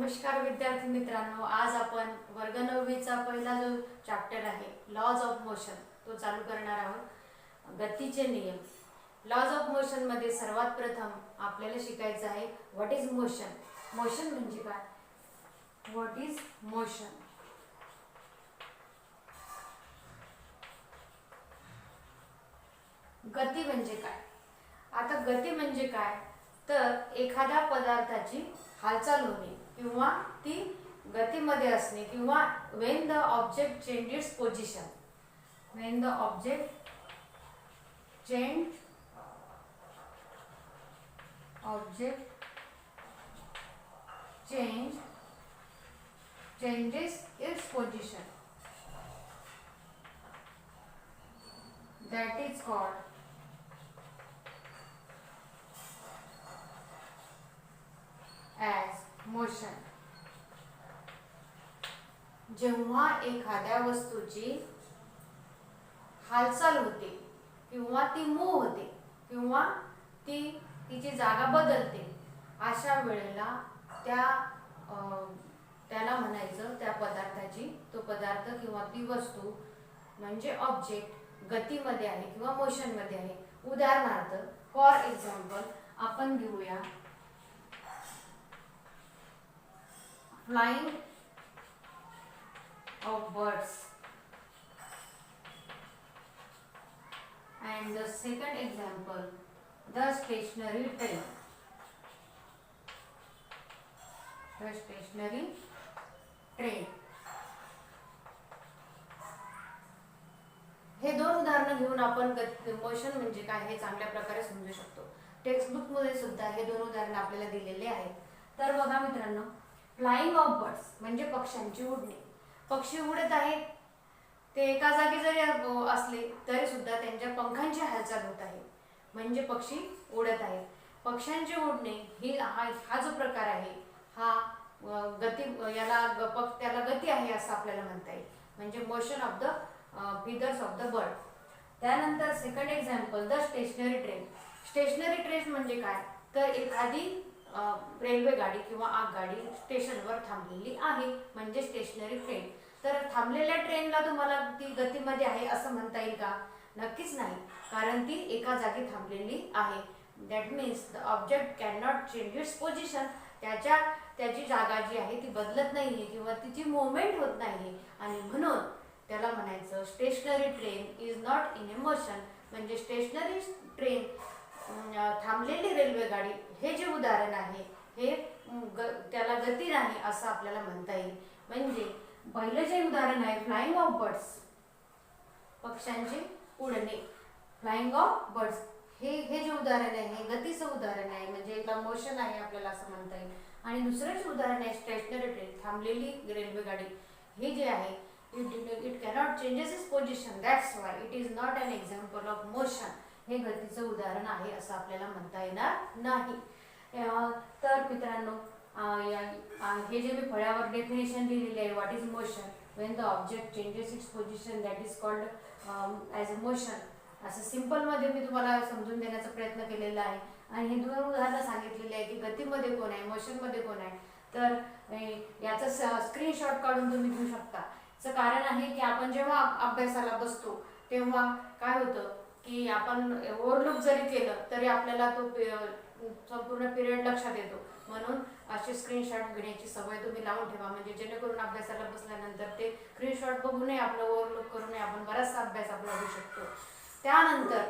नमस्कार विद्यार्थी मित्रांनो आज आपण वर्ग नववीचा पहिला जो चॅप्टर आहे लॉज ऑफ मोशन तो चालू करणार आहोत. गतीचे नियम. लॉज ऑफ मोशनमध्ये सर्वात प्रथम आपल्याला शिकायचं आहे व्हॉट इज मोशन मोशन म्हणजे काय? व्हॉट इज मोशन गती म्हणजे काय? आता गती म्हणजे काय? तर एखाद्या पदार्थाची हालचाल होणे किंवा ती गतीमध्ये असणे किंवा when the object changes position when the object change object change changes its position. That is called as motion. जेव्हा एखाद्या वस्तूची हालचाल होते किंवा ती मूव होते किंवा ती तिची जागा बदलते अशा वेळेला त्या त्याला म्हणायचं त्या पदार्थाची तो पदार्थ किंवा ती वस्तू म्हणजे ऑब्जेक्ट गतीमध्ये आहे किंवा मोशनमध्ये आहे. उदाहरणार्थ फॉर एक्झाम्पल आपण घेऊया flying of birds and the second example the stationary train the stationary train हे दोन उदाहरणं घेऊन आपण मोशन म्हणजे काय हे चांगल्या प्रकारे समजू शकतो. टेक्स्टबुकमध्ये सुद्धा हे दोन उदाहरणं आपल्याला दिलेले आहेत. तर बघा मित्रांनो फ्लाइंग ऑफ बर्ड्स म्हणजे पक्ष्यांची उडणे. पक्षी उडत आहेत. ते एका जागी जरी असले तरी सुद्धा त्यांच्या पंखांची हालचाल होत आहे. म्हणजे पक्षी उडत आहेत. पक्ष्यांचे उडणे ही हा हा जो प्रकार आहे हा गती याला ग- पक- त्याला गती आहे असं आपल्याला म्हणता येईल. म्हणजे motion of the feathers of the bird त्यानंतर second example the stationary train stationary train म्हणजे काय? तर एखादी रेल्वे गाडी किंवा आगगाडी स्टेशनवर थांबलेली आहे म्हणजे स्टेशनरी ट्रेन तर थांबलेल्या ट्रेनला तुम्हाला ती गतीमध्ये आहे असं म्हणता येईल का? नक्कीच नाही कारण ती एका जागी थांबलेली आहे. That means the object can not change its position त्याच्या त्याची जागा जी आहे ती बदलत नाही आहे किंवा तिची मुवमेंट होत नाही आणि म्हणून त्याला म्हणायचं stationary train is not in a motion म्हणजे स्टेशनरी ट्रेन थांबलेली रेल्वे गाडी हे जे उदाहरण आहे हे ग- त्याला गती नाही असं आपल्याला म्हणता येईल. म्हणजे पहिलं जे उदाहरण आहे फ्लाइंग ऑफ बर्ड्स पक्ष्यांचे उडणे. फ्लाइंग ऑफ बर्ड्स हे हे जे उदाहरण आहे हे गतीचं उदाहरण आहे म्हणजे एका मोशन आहे आपल्याला असं म्हणता येईल. आणि दुसरं जे उदाहरण आहे स्टेशनरी ट्रेन थांबलेली रेल्वेगाडी हे जे आहे it it cannot changes is position that's why it is not an example of motion हे गतीचं उदाहरण आहे असं आपल्याला म्हणता येणार नाही. तर मित्रांनो हे जे मी फळ्यावर डेफिनेशन लिहिलेले आहे what is motion when the object changes its position that is called as a motion असं सिम्पलमध्ये मी तुम्हाला समजून देण्याचा प्रयत्न केलेला आहे. आणि हे दोन उदाहरणं सांगितलेली आहे की गतीमध्ये कोण आहे मोशनमध्ये कोण आहे. तर अं, याचं स्क्रीनशॉट काढून तुम्ही घेऊ शकता. याचं कारण आहे की आपण जेव्हा अभ्यासाला बसतो तेव्हा काय होतं? की आपण ओव्हरलुक जरी केलं तरी आपल्याला तो संपूर्ण पिरियड लक्षात येतो. म्हणून असे स्क्रीनशॉट घेण्याची सवय तुम्ही लावून ठेवा. म्हणजे जेणेकरून अभ्यासाला बसल्यानंतर ते स्क्रीनशॉट बघूनही आपलं ओव्हरलुक करूनही आपण बराचसा अभ्यास आपला होऊ शकतो. त्यानंतर